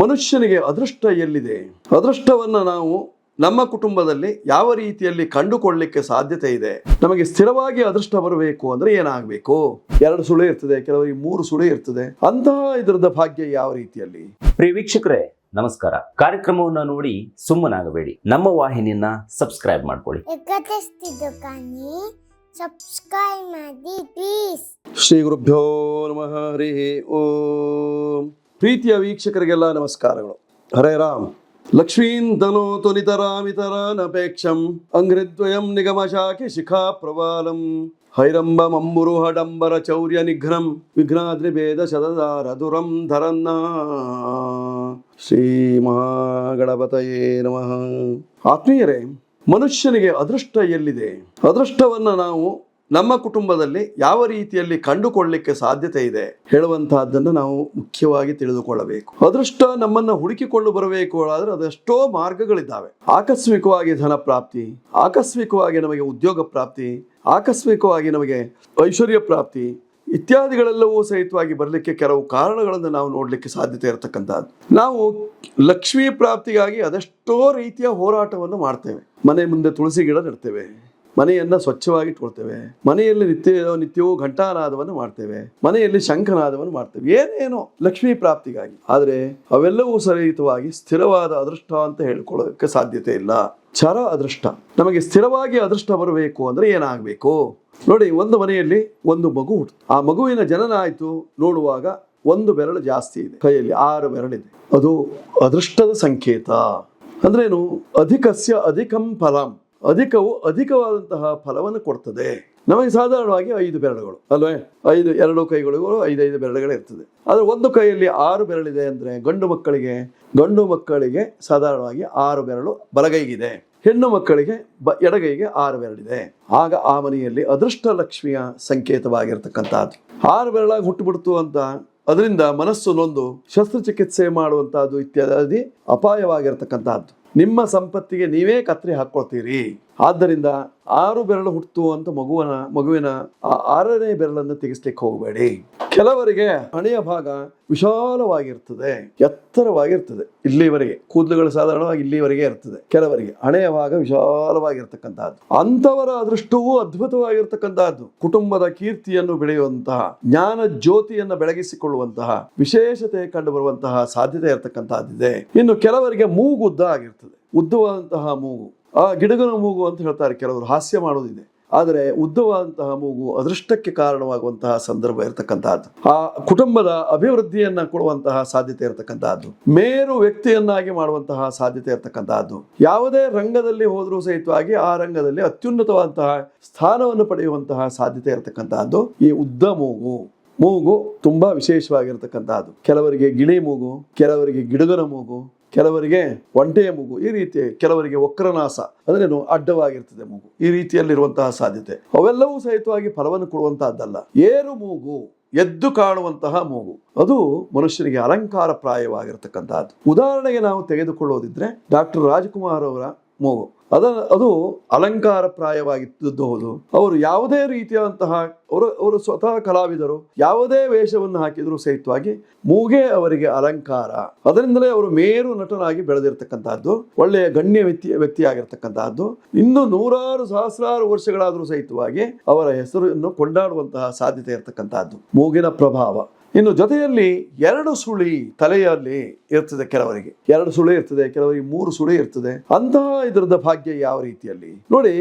ಮನುಷ್ಯನಿಗೆ ಅದೃಷ್ಟ ಎಲ್ಲಿದೆ? ಅದೃಷ್ಟವನ್ನ ನಾವು ನಮ್ಮ ಕುಟುಂಬದಲ್ಲಿ ಯಾವ ರೀತಿಯಲ್ಲಿ ಕಂಡುಕೊಳ್ಳಲಿಕ್ಕೆ ಸಾಧ್ಯತೆ ಇದೆ? ನಮಗೆ ಸ್ಥಿರವಾಗಿ ಅದೃಷ್ಟ ಬರಬೇಕು ಅಂದ್ರೆ ಏನಾಗಬೇಕು? ಎರಡು ಸುಳಿ ಇರ್ತದೆ ಕೆಲವರಿಗೆ ಮೂರು ಸುಳಿ ಇರ್ತದೆ. ಅಂತಹ ಇದರದ ಭಾಗ್ಯ ಯಾವ ರೀತಿಯಲ್ಲಿ? ಪ್ರಿಯ ವೀಕ್ಷಕರೇ ನಮಸ್ಕಾರ. ಕಾರ್ಯಕ್ರಮವನ್ನ ನೋಡಿ ಸುಮ್ಮನಾಗಬೇಡಿ. ನಮ್ಮ ವಾಹಿನಿಯನ್ನ ಸಬ್ಸ್ಕ್ರೈಬ್ ಮಾಡ್ಕೊಳ್ಳಿ. ಸಬ್ಸ್ಕ್ರೈಬ್ ಮಾಡಿ ಪ್ಲೀಸ್ ಶ್ರೀ ಗುರುಭ್ಯೋ ನಮಃ ಹರಿ ಓಂ. ಪ್ರೀತಿಯ ವೀಕ್ಷಕರಿಗೆಲ್ಲ ನಮಸ್ಕಾರಗಳು. ಹರೇ ರಾಮ್. ಲಕ್ಷ್ಮೀನ್ ಧನೋತು ನಪೇಕ್ಷಂ. ಅಂಗ್ರಿದ್ವಯಂ ನಿಗಮ ಶಾಖಿ ಶಿಖಾ ಪ್ರವಾಲಂ. ಹೈರಂಬ ಮಂಬುರು ಹಡಂಬರ ಚೌರ್ಯ ನಿಘ್ನಂ ವಿಘ್ನಾದ್ರಿಭೇದ ಶತದಾರ ದುರಂ ಧರನ್ನ. ಶ್ರೀ ಮಹಾಗಣಪತಯೇ ನಮಃ. ಆತ್ಮೀಯರೇ, ಮನುಷ್ಯನಿಗೆ ಅದೃಷ್ಟ ಎಲ್ಲಿದೆ? ಅದೃಷ್ಟವನ್ನ ನಾವು ನಮ್ಮ ಕುಟುಂಬದಲ್ಲಿ ಯಾವ ರೀತಿಯಲ್ಲಿ ಕಂಡುಕೊಳ್ಳಲಿಕ್ಕೆ ಸಾಧ್ಯತೆ ಇದೆ ಹೇಳುವಂತಹದ್ದನ್ನು ನಾವು ಮುಖ್ಯವಾಗಿ ತಿಳಿದುಕೊಳ್ಳಬೇಕು. ಅದೃಷ್ಟ ನಮ್ಮನ್ನ ಹುಡುಕಿಕೊಂಡು ಬರಬೇಕು ಆದ್ರೆ ಅದೆಷ್ಟೋ ಮಾರ್ಗಗಳಿದ್ದಾವೆ. ಆಕಸ್ಮಿಕವಾಗಿ ಧನ ಪ್ರಾಪ್ತಿ, ಆಕಸ್ಮಿಕವಾಗಿ ನಮಗೆ ಉದ್ಯೋಗ ಪ್ರಾಪ್ತಿ, ಆಕಸ್ಮಿಕವಾಗಿ ನಮಗೆ ಐಶ್ವರ್ಯ ಪ್ರಾಪ್ತಿ ಇತ್ಯಾದಿಗಳೆಲ್ಲವೂ ಸಹಿತವಾಗಿ ಬರಲಿಕ್ಕೆ ಕೆಲವು ಕಾರಣಗಳನ್ನು ನಾವು ನೋಡಲಿಕ್ಕೆ ಸಾಧ್ಯತೆ ಇರತಕ್ಕಂಥದ್ದು. ನಾವು ಲಕ್ಷ್ಮೀ ಪ್ರಾಪ್ತಿಗಾಗಿ ಅದೆಷ್ಟೋ ರೀತಿಯ ಹೋರಾಟವನ್ನು ಮಾಡ್ತೇವೆ. ಮನೆ ಮುಂದೆ ತುಳಸಿ ಗಿಡ ನೆಡ್ತೇವೆ. ಮನೆಯನ್ನ ಸ್ವಚ್ಛವಾಗಿ ಇಟ್ಕೊಳ್ತೇವೆ. ಮನೆಯಲ್ಲಿ ನಿತ್ಯ, ನಿತ್ಯವೂ ಘಂಟಾನಾದವನ್ನು ಮಾಡ್ತೇವೆ. ಮನೆಯಲ್ಲಿ ಶಂಖನಾದವನ್ನು ಮಾಡ್ತೇವೆ. ಏನೇನೋ ಲಕ್ಷ್ಮೀ ಪ್ರಾಪ್ತಿಗಾಗಿ. ಆದರೆ ಅವೆಲ್ಲವೂ ಸರಿಯುತವಾಗಿ ಸ್ಥಿರವಾದ ಅದೃಷ್ಟ ಅಂತ ಹೇಳ್ಕೊಳ್ಳೋದಕ್ಕೆ ಸಾಧ್ಯತೆ ಇಲ್ಲ. ಚರ ಅದೃಷ್ಟ. ನಮಗೆ ಸ್ಥಿರವಾಗಿ ಅದೃಷ್ಟ ಬರಬೇಕು ಅಂದ್ರೆ ಏನಾಗಬೇಕು? ನೋಡಿ, ಒಂದು ಮನೆಯಲ್ಲಿ ಒಂದು ಮಗು ಹುಟ್ಟು ಆ ಮಗುವಿನ ಜನನ ಆಯಿತು ನೋಡುವಾಗ ಒಂದು ಬೆರಳು ಜಾಸ್ತಿ ಇದೆ. ಕೈಯಲ್ಲಿ ಆರು ಬೆರಳಿದೆ. ಅದು ಅದೃಷ್ಟದ ಸಂಕೇತ. ಅಂದ್ರೇನು? ಅಧಿಕಸ್ಯ ಅಧಿಕಂ ಫಲಂ. ಅಧಿಕವು ಅಧಿಕವಾದಂತಹ ಫಲವನ್ನು ಕೊಡ್ತದೆ. ನಮಗೆ ಸಾಧಾರಣವಾಗಿ ಐದು ಬೆರಳುಗಳು, ಅಲ್ವೇ? ಐದು, ಎರಡು ಕೈಗಳಿಗೂ ಐದೈದು ಬೆರಳುಗಳು ಇರ್ತದೆ. ಆದರೆ ಒಂದು ಕೈಯಲ್ಲಿ ಆರು ಬೆರಳಿದೆ ಅಂದರೆ ಗಂಡು ಮಕ್ಕಳಿಗೆ ಗಂಡು ಮಕ್ಕಳಿಗೆ ಸಾಧಾರಣವಾಗಿ ಆರು ಬೆರಳು ಬಲಗೈಗಿದೆ. ಹೆಣ್ಣು ಮಕ್ಕಳಿಗೆ ಬ, ಎಡಗೈಗೆ ಆರು ಬೆರಳಿದೆ. ಆಗ ಆ ಮನೆಯಲ್ಲಿ ಅದೃಷ್ಟ ಲಕ್ಷ್ಮಿಯ ಸಂಕೇತವಾಗಿರ್ತಕ್ಕಂಥದ್ದು. ಆರು ಬೆರಳಾಗಿ ಹುಟ್ಟುಬಿಡ್ತು ಅಂತ ಅದರಿಂದ ಮನಸ್ಸು ನೊಂದು ಶಸ್ತ್ರಚಿಕಿತ್ಸೆ ಮಾಡುವಂತಹದ್ದು ಇತ್ಯಾದಿ ಅಪಾಯವಾಗಿರ್ತಕ್ಕಂಥದ್ದು. ನಿಮ್ಮ ಸಂಪತ್ತಿಗೆ ನೀವೇ ಕತ್ರಿ ಹಾಕ್ಕೊಳ್ತೀರಿ ಆದ್ದರಿಂದ ಆರು ಬೆರಳು ಹುಟ್ಟು ಅಂತ ಮಗುವನ, ಮಗುವಿನ ಆ ಆರನೇ ಬೆರಳನ್ನು ತೆಗೆಸ್ಲಿಕ್ಕೆ ಹೋಗಬೇಡಿ. ಕೆಲವರಿಗೆ ಹಣೆಯ ಭಾಗ ವಿಶಾಲವಾಗಿರ್ತದೆ, ಎತ್ತರವಾಗಿರ್ತದೆ. ಇಲ್ಲಿವರೆಗೆ, ಕೂದಲುಗಳು ಸಾಧಾರಣವಾಗಿ ಇಲ್ಲಿವರೆಗೆ ಇರ್ತದೆ. ಕೆಲವರಿಗೆ ಹಣೆಯ ಭಾಗ ವಿಶಾಲವಾಗಿರ್ತಕ್ಕಂಥದ್ದು ಅಂಥವರ ಅದೃಷ್ಟವೂ ಅದ್ಭುತವಾಗಿರ್ತಕ್ಕಂಥದ್ದು ಕುಟುಂಬದ ಕೀರ್ತಿಯನ್ನು ಬೆಳೆಯುವಂತಹ, ಜ್ಞಾನ ಜ್ಯೋತಿಯನ್ನು ಬೆಳಗಿಸಿಕೊಳ್ಳುವಂತಹ, ವಿಶೇಷತೆ ಕಂಡು ಬರುವಂತಹ ಸಾಧ್ಯತೆ ಇರತಕ್ಕಂತಹದ್ದಿದೆ. ಇನ್ನು ಕೆಲವರಿಗೆ ಮೂಗು ಉದ್ದ ಆಗಿರ್ತದೆ. ಉದ್ದವಾದಂತಹ ಮೂಗು. ಆ ಗಿಡಗನ ಮೂಗು ಅಂತ ಹೇಳ್ತಾರೆ ಕೆಲವರು, ಹಾಸ್ಯ ಮಾಡೋದಿದೆ. ಆದರೆ ಉದ್ದವಾದಂತಹ ಮೂಗು ಅದೃಷ್ಟಕ್ಕೆ ಕಾರಣವಾಗುವಂತಹ ಸಂದರ್ಭ ಇರತಕ್ಕಂತಹದ್ದು. ಆ ಕುಟುಂಬದ ಅಭಿವೃದ್ಧಿಯನ್ನ ಕೊಡುವಂತಹ ಸಾಧ್ಯತೆ ಇರತಕ್ಕಂತಹದ್ದು. ಮೇರು ವ್ಯಕ್ತಿಯನ್ನಾಗಿ ಮಾಡುವಂತಹ ಸಾಧ್ಯತೆ ಇರತಕ್ಕಂತಹದ್ದು. ಯಾವುದೇ ರಂಗದಲ್ಲಿ ಹೋದರೂ ಸಹಿತವಾಗಿ ಆ ರಂಗದಲ್ಲಿ ಅತ್ಯುನ್ನತವಾದಂತಹ ಸ್ಥಾನವನ್ನು ಪಡೆಯುವಂತಹ ಸಾಧ್ಯತೆ ಇರತಕ್ಕಂತಹದ್ದು ಈ ಉದ್ದ ಮೂಗು. ಮೂಗು ತುಂಬಾ ವಿಶೇಷವಾಗಿರ್ತಕ್ಕಂತಹದ್ದು. ಕೆಲವರಿಗೆ ಗಿಳಿ ಮೂಗು, ಕೆಲವರಿಗೆ ಗಿಡಗನ ಮೂಗು ಕೆಲವರಿಗೆ ಒಂಟೆಯ ಮೂಗು, ಈ ರೀತಿ ಕೆಲವರಿಗೆ ವಕ್ರನಾಸ ಅಂದ್ರೇನು ಅಡ್ಡವಾಗಿರ್ತದೆ ಮೂಗು, ಈ ರೀತಿಯಲ್ಲಿರುವಂತಹ ಸಾಧ್ಯತೆ. ಅವೆಲ್ಲವೂ ಸಹಿತವಾಗಿ ಫಲವನ್ನು ಕೊಡುವಂತಹದ್ದಲ್ಲ. ಏರು ಮೂಗು, ಎದ್ದು ಕಾಣುವಂತಹ ಮೂಗು, ಅದು ಮನುಷ್ಯನಿಗೆ ಅಲಂಕಾರ ಪ್ರಾಯವಾಗಿರ್ತಕ್ಕಂತಹದ್ದು ಉದಾಹರಣೆಗೆ ನಾವು ತೆಗೆದುಕೊಳ್ಳೋದಿದ್ರೆ ಡಾಕ್ಟರ್ ರಾಜ್ಕುಮಾರ್ ಅವರ ಮೂಗು. ಅದ, ಅದು ಅಲಂಕಾರ ಪ್ರಾಯವಾಗಿದ್ದದ್ದು ಹೌದು. ಅವರು ಯಾವುದೇ ರೀತಿಯಾದಂತಹ, ಅವರು ಅವರು ಸ್ವತಃ ಕಲಾವಿದರು, ಯಾವುದೇ ವೇಷವನ್ನು ಹಾಕಿದರೂ ಸಹಿತವಾಗಿ ಮೂಗೆ ಅವರಿಗೆ ಅಲಂಕಾರ. ಅದರಿಂದಲೇ ಅವರು ಮೇರು ನಟನಾಗಿ ಬೆಳೆದಿರ್ತಕ್ಕಂತಹದ್ದು, ಒಳ್ಳೆಯ ಗಣ್ಯ ವ್ಯಕ್ತಿ, ವ್ಯಕ್ತಿಯಾಗಿರ್ತಕ್ಕಂತಹದ್ದು. ಇನ್ನು ನೂರಾರು ಸಹಸ್ರಾರು ವರ್ಷಗಳಾದರೂ ಸಹಿತವಾಗಿ ಅವರ ಹೆಸರನ್ನು ಕೊಂಡಾಡುವಂತಹ ಸಾಧ್ಯತೆ ಇರತಕ್ಕಂತಹದ್ದು. ಮೂಗಿನ ಪ್ರಭಾವ. ಇನ್ನು ಜೊತೆಯಲ್ಲಿ ಎರಡು ಸುಳಿ ತಲೆಯಲ್ಲಿ ಇರ್ತದೆ ಕೆಲವರಿಗೆ. ಎರಡು ಸುಳಿ ಇರ್ತದೆ, ಕೆಲವರಿಗೆ ಮೂರು ಸುಳಿ ಇರ್ತದೆ. ಅಂತಹ ಇದರದ ಭಾಗ್ಯ ಯಾವ ರೀತಿಯಲ್ಲಿ? ನೋಡಿ,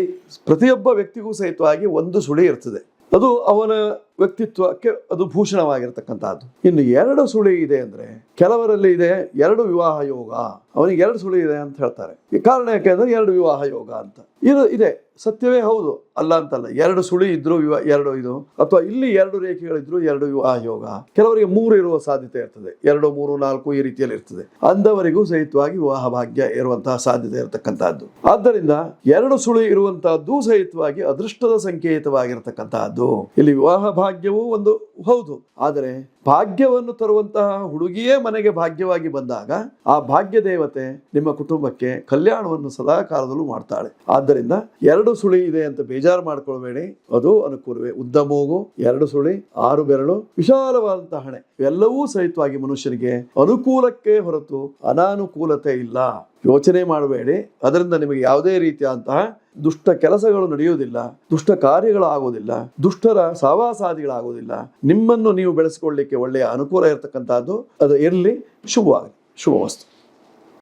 ಪ್ರತಿಯೊಬ್ಬ ವ್ಯಕ್ತಿಗೂ ಸಹಿತವಾಗಿ ಒಂದು ಸುಳಿ ಇರ್ತದೆ. ಅದು ಅವನ ವ್ಯಕ್ತಿತ್ವಕ್ಕೆ ಅದು ಭೂಷಣವಾಗಿರ್ತಕ್ಕಂಥದ್ದು ಇನ್ನು ಎರಡು ಸುಳಿ ಇದೆ ಅಂದ್ರೆ, ಕೆಲವರಲ್ಲಿ ಇದೆ ಎರಡು ವಿವಾಹ ಯೋಗ. ಅವನಿಗೆ ಎರಡು ಸುಳಿ ಇದೆ ಅಂತ ಹೇಳ್ತಾರೆ. ಈ ಕಾರಣ ಯಾಕೆಂದ್ರೆ ಎರಡು ವಿವಾಹ ಯೋಗ ಅಂತ. ಇದು ಇದೆ. ಸತ್ಯವೇ ಹೌದು. ಅಲ್ಲ ಅಂತಲ್ಲ. ಎರಡು ಸುಳಿ ಇದ್ರು ವಿವಾಹ ಎರಡು ಇದು. ಅಥವಾ ಇಲ್ಲಿ ಎರಡು ರೇಖೆಗಳಿದ್ರು ಎರಡು ವಿವಾಹ ಯೋಗ. ಕೆಲವರಿಗೆ ಮೂರು ಇರುವ ಸಾಧ್ಯತೆ ಇರ್ತದೆ. ಎರಡು, ಮೂರು, ನಾಲ್ಕು ಈ ರೀತಿಯಲ್ಲಿ ಇರ್ತದೆ. ಅಂದವರಿಗೂ ಸಹಿತವಾಗಿ ವಿವಾಹ ಭಾಗ್ಯ ಇರುವಂತಹ ಸಾಧ್ಯತೆ ಇರತಕ್ಕಂತಹದ್ದು. ಆದ್ದರಿಂದ ಎರಡು ಸುಳಿ ಇರುವಂತಹದ್ದು ಸಹಿತವಾಗಿ ಅದೃಷ್ಟದ ಸಂಕೇತವಾಗಿರ್ತಕ್ಕಂತಹದ್ದು. ಇಲ್ಲಿ ವಿವಾಹ ಭಾಗ್ಯವೂ ಒಂದು ಹೌದು. ಆದರೆ ಭಾಗ್ಯವನ್ನು ತರುವಂತಹ ಹುಡುಗಿಯೇ ಮನೆಗೆ ಭಾಗ್ಯವಾಗಿ ಬಂದಾಗ ಆ ಭಾಗ್ಯ ದೇವತೆ ನಿಮ್ಮ ಕುಟುಂಬಕ್ಕೆ ಕಲ್ಯಾಣವನ್ನು ಸದಾ ಕಾಲದಲ್ಲೂ ಮಾಡ್ತಾಳೆ. ಆದ್ದರಿಂದ ಎರಡು ಸುಳಿ ಇದೆ ಅಂತ ಬೇಜಾರು ಮಾಡ್ಕೊಳ್ಬೇಡಿ. ಅದು ಅನುಕೂಲವೇ. ಉದ್ದ ಮೂಗು, ಎರಡು ಸುಳಿ, ಆರು ಬೆರಳು ವಿಶಾಲವಾದಂತಹ ಹಣೆ. ಇವೆಲ್ಲವೂ ಸಹಿತವಾಗಿ ಮನುಷ್ಯನಿಗೆ ಅನುಕೂಲಕ್ಕೆ ಹೊರತು ಅನಾನುಕೂಲತೆ ಇಲ್ಲ. ಯೋಚನೆ ಮಾಡಬೇಡಿ. ಅದರಿಂದ ನಿಮಗೆ ಯಾವುದೇ ರೀತಿಯಾದಂತಹ ದುಷ್ಟ ಕೆಲಸಗಳು ನಡೆಯುವುದಿಲ್ಲ, ದುಷ್ಟ ಕಾರ್ಯಗಳು ಆಗುವುದಿಲ್ಲ ದುಷ್ಟರ ಸಹವಾಸಾದಿಗಳಾಗುವುದಿಲ್ಲ ನಿಮ್ಮನ್ನು ನೀವು ಬೆಳೆಸಿಕೊಳ್ಳಿಕ್ಕೆ ಒಳ್ಳೆಯ ಅನುಕೂಲ ಇರತಕ್ಕಂಥದ್ದು, ಅದು ಇರಲಿ, ಶುಭವಾಗಲಿ. ಶುಭವಸ್ತು.